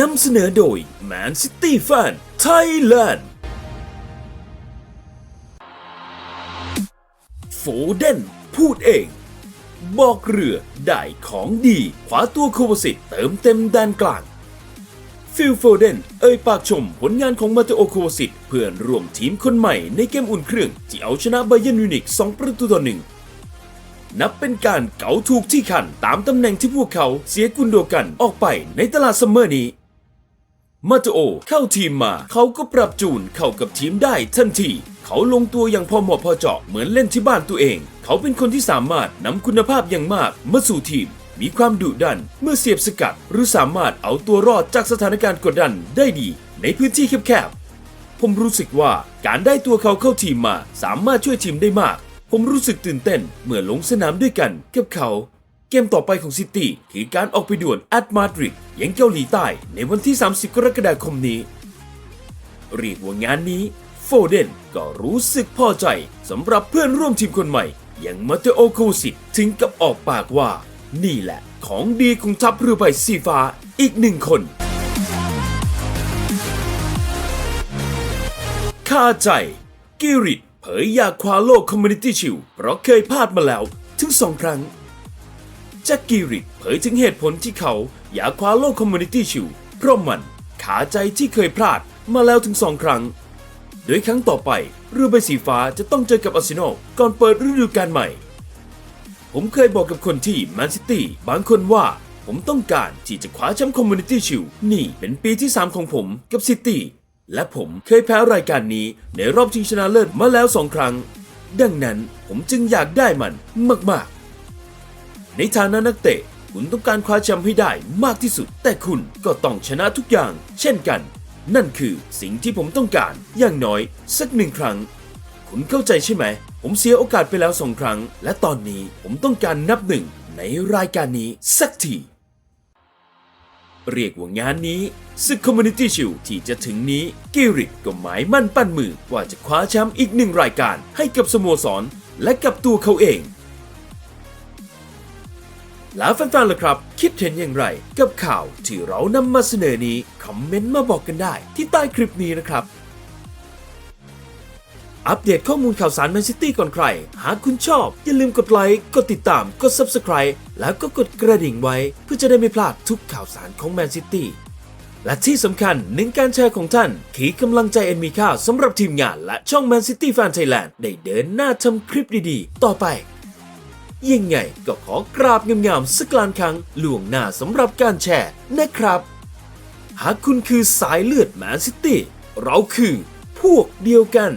นำเสนอโดย Man City Fan Thailand โฟเดนพูดเอง บอกเรือได้ของดีขวาตัวโควาสิตเติมเต็มแดนกลาง ฟิลโฟเดนเอ่ยปากชมผลงานของมาเตโอโควาสิตเพื่อนร่วมทีมคนใหม่ในเกมอุ่นเครื่อง ที่เอาชนะไบเยนมิวนิก2ประตูต่อหนึ่งนับเป็นการเก๋าถูกที่คันตามตำแหน่งที่พวกเขาเสียกุนโดกันออกไปในตลาดซัมเมอร์นี้ มาโตโอเข้าทีมมา เขาก็ปรับจูนเข้ากับทีมได้ทันทีเขาลงตัวอย่างพอเหมาะพอเจาะเหมือนเล่นที่บ้านตัวเอง เขาเป็นคนที่สามารถนำคุณภาพอย่างมากมาสู่ทีม มีความดุดันเมื่อเสียบสกัด หรือสามารถเอาตัวรอดจากสถานการณ์กดดันได้ดี ในพื้นที่แคบๆ ผมรู้สึกว่าการได้ตัวเขาเข้าทีมมา สามารถช่วยทีมได้มาก ผมรู้สึกตื่นเต้นเมื่อลงสนามด้วยกันกับเขา เกมต่อไปของซิตี้คือการออกไปด่วนแอตมาดริดยังเกาหลีใต้ในวันที่ 30 กรกฎาคมนี้ เรียกว่างานนี้ โฟเดนก็รู้สึกพอใจสำหรับเพื่อนร่วมทีมคนใหม่ อย่างมาเตโอโคสิตถึงกับออกปากว่า นี่แหละของดีของทัพเรือใบสีฟ้าอีกหนึ่งคนคาใจ กิริตเผยอยากคว้าโลกคอมมูนิตี้ชิลเพราะเคยพลาดมาแล้วถึงสองครั้ง แจ็คกิริตเผยถึงเหตุผลที่เขาอยากคว้าโลกคอมมูนิตี้ชิลเพราะมันขาใจที่เคยพลาดมาแล้วถึงสองครั้ง โดยครั้งต่อไปเรือใบสีฟ้าจะต้องเจอกับอาร์เซนอลก่อนเปิดฤดูกาลใหม่ ผมเคยบอกกับคนที่แมนซิตี้บางคนว่าผมต้องการที่จะคว้าแชมป์คอมมูนิตี้ชิลนี่เป็นปีที่ 3 ของผมกับซิตี้และผมเคยแพ้รายการนี้ในรอบชิงชนะเลิศมาแล้วสองครั้ง ดังนั้นผมจึงอยากได้มันมากๆ ในฐานะนักเตะ คุณต้องการคว้าแชมป์ให้ได้มากที่สุด แต่คุณก็ต้องชนะทุกอย่าง เช่นกัน นั่นคือสิ่งที่ผมต้องการอย่างน้อย สักหนึ่งครั้ง คุณเข้าใจใช่ไหม ผมเสียโอกาสไปแล้วสองครั้ง และตอนนี้ผมต้องการนับหนึ่งในรายการนี้สักทีเรียกว่างานนี้ศึกคอมมูนิตี้ชิลที่จะถึงนี้กิริตก็หมายมั่นปั้นมือว่าจะคว้าแชมป์อีกหนึ่งรายการให้กับสโมสร และกับตัวเขาเอง แล้วแฟนๆล่ะครับ คิดเห็นอย่างไร กับข่าวที่เรานำมาเสนอนี้ คอมเมนต์มาบอกกันได้ ที่ใต้คลิปนี้นะครับ อัปเดตข้อมูลข่าวสารแมนซิตี้ก่อนใคร หากคุณชอบ อย่าลืมกดไลค์ กดติดตาม กด Subscribe แล้วก็กดกระดิ่งไว้ เพื่อจะได้ไม่พลาดทุกข่าวสารของแมนซิตี้และที่สำคัญหนึ่งการแชร์ของท่านคือกำลังใจอันมีค่าสำหรับทีมงานและช่อง Man City Fan Thailand ได้เดินหน้าทำคลิปดีๆ ต่อไป ยังไงก็ขอกราบงามๆสักลานครั้งล่วงหน้าสำหรับการแชร์นะครับ หากคุณคือสายเลือดแมนซิตี้เราคือพวกเดียวกัน